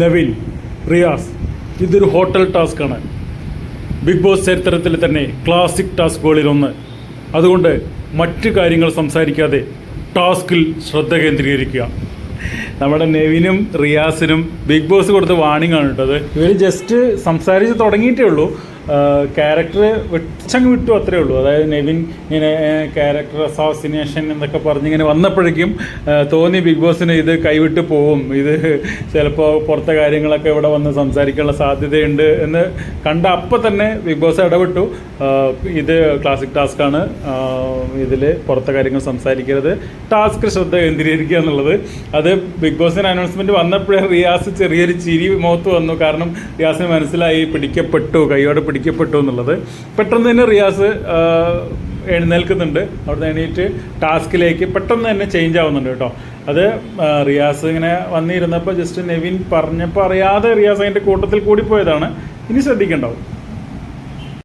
നവീൻ റിയാസ് ഇതൊരു hotel ടാസ്ക്കാണ് big boss ചരിത്രത്തിൽ തന്നെ ക്ലാസിക് ടാസ്കുകളിലൊന്ന് അതുകൊണ്ട് മറ്റു കാര്യങ്ങൾ സംസാരിക്കാതെ ടാസ്കിൽ ശ്രദ്ധ കേന്ദ്രീകരിക്കുക. നമ്മുടെ നെവിനും റിയാസിനും ബിഗ് ബോസ് കൊടുത്ത വാണിംഗ് ആണ് കേട്ടത് ഇവർ ജസ്റ്റ് സംസാരിച്ച് തുടങ്ങിയിട്ടേ ഉള്ളൂ. ക്യാരക്ടർ വെച്ചങ്ങ് വിട്ടു അത്രേ ഉള്ളൂ. അതായത് നെവിൻ ഇങ്ങനെ ക്യാരക്ടർ അസാസിനേഷൻ എന്നൊക്കെ പറഞ്ഞിങ്ങനെ വന്നപ്പോഴേക്കും തോന്നി ബിഗ് ബോസിന് ഇത് കൈവിട്ട് പോവും. ഇത് ചിലപ്പോൾ പുറത്തെ കാര്യങ്ങളൊക്കെ ഇവിടെ വന്ന് സംസാരിക്കാനുള്ള സാധ്യതയുണ്ട് എന്ന് കണ്ട അപ്പം തന്നെ ബിഗ് ബോസ് ഇടപെട്ടു. ഇത് ക്ലാസിക് ടാസ്ക്കാണ് ഇതിൽ പുറത്തെ കാര്യങ്ങൾ സംസാരിക്കരുത്. ടാസ്ക് ശ്രദ്ധ കേന്ദ്രീകരിക്കുക എന്നുള്ളത്. അത് ബിഗ് ബോസിന് അനൗൺസ്മെന്റ് വന്നപ്പോഴേ റിയാസ് ചെറിയൊരു ചിരി മുഖത്ത് വന്നു. കാരണം റിയാസിന് മനസ്സിലായി പിടിക്കപ്പെട്ടു കൈയോടെ പിടിക്കപ്പെട്ടു എന്നുള്ളത്. പെട്ടെന്ന് തന്നെ റിയാസ് എഴുന്നേൽക്കുന്നുണ്ട്. അവിടുന്ന് എണീറ്റ് ടാസ്കിലേക്ക് പെട്ടെന്ന് തന്നെ ചേഞ്ച് ആവുന്നുണ്ട് കേട്ടോ. അത് റിയാസ് ഇങ്ങനെ വന്നിരുന്നപ്പോൾ ജസ്റ്റ് നെവിൻ പറഞ്ഞപ്പോൾ അറിയാതെ റിയാസ് അതിന്റെ കൂട്ടത്തിൽ കൂടി പോയതാണ് ഇനി ശ്രദ്ധിക്കണ്ടാവും.